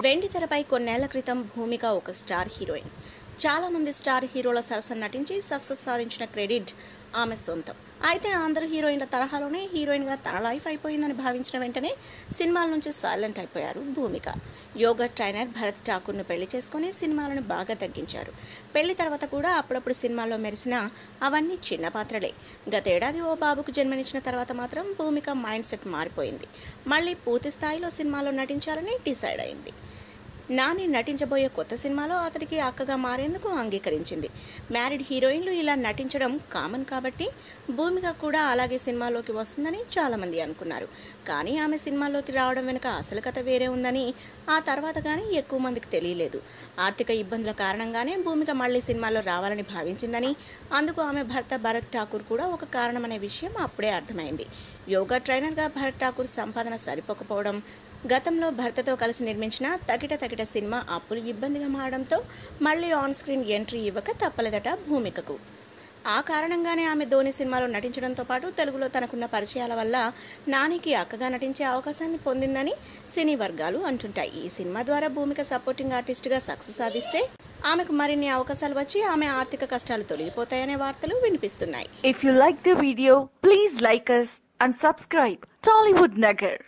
వెండి తెరపై కొన్నేళ్ళ క్రితం భూమిక ఒక స్టార్ హీరోయిన్. చాలామంది స్టార్ హీరోల సరసన నటించి సక్సెస్ సాధించిన క్రెడిట్ ఆమె సొంతం. అయితే అందరు హీరోయిన్ల తరహాలోనే హీరోయిన్గా తన లైఫ్ అయిపోయిందని భావించిన వెంటనే సినిమాల నుంచి సైలెంట్ అయిపోయారు భూమిక. యోగా ట్రైనర్ భరత్ ఠాకూర్ను పెళ్ళి చేసుకుని సినిమాలను బాగా తగ్గించారు. పెళ్ళి తర్వాత కూడా అప్పుడప్పుడు సినిమాల్లో మెరిసిన అవన్నీ చిన్న పాత్రలే. గతేడాది ఓ బాబుకు జన్మనిచ్చిన తర్వాత మాత్రం భూమిక మైండ్ సెట్ మారిపోయింది. మళ్ళీ పూర్తి స్థాయిలో సినిమాలో నటించాలని డిసైడ్ అయింది. నాని నటించబోయే కొత్త సినిమాలో అతడికి అక్కగా మారేందుకు అంగీకరించింది. మ్యారీడ్ హీరోయిన్లు ఇలా నటించడం కామన్ కాబట్టి భూమిక కూడా అలాగే సినిమాలోకి వస్తుందని చాలామంది అనుకున్నారు. కానీ ఆమె సినిమాలోకి రావడం వెనుక అసలు కథ వేరే ఉందని ఆ తర్వాత కానీ ఎక్కువ మందికి తెలియలేదు. ఆర్థిక ఇబ్బందుల కారణంగానే భూమిక మళ్ళీ సినిమాలో రావాలని భావించిందని అందుకు ఆమె భర్త భరత్ ఠాకూర్ కూడా ఒక కారణమనే విషయం అప్పుడే అర్థమైంది. యోగా ట్రైనర్గా భరత్ ఠాకూర్ సంపాదన సరిపోకపోవడం గతంలో భర్తతో కలిసి నిర్మించిన తగిట తగిట సినిమా అప్పులు ఇబ్బందిగా మారడంతో మళ్ళీ ఆన్ స్క్రీన్ ఎంట్రీ ఇవ్వక తప్పలేదట భూమికకు. ఆ కారణంగానే ఆమె ధోని సినిమాలో నటించడంతో పాటు తెలుగులో తనకున్న పరిచయాల వల్ల నానికి అక్కగా నటించే అవకాశాన్ని పొందిందని సినీ వర్గాలు అంటుంటాయి. ఈ సినిమా ద్వారా భూమిక సపోర్టింగ్ ఆర్టిస్ట్గా సక్సెస్ సాధిస్తే ఆమెకు మరిన్ని అవకాశాలు వచ్చి ఆమె ఆర్థిక కష్టాలు తొలగిపోతాయనే వార్తలు వినిపిస్తున్నాయి. If you like the video please like us and subscribe Tollywood Nagar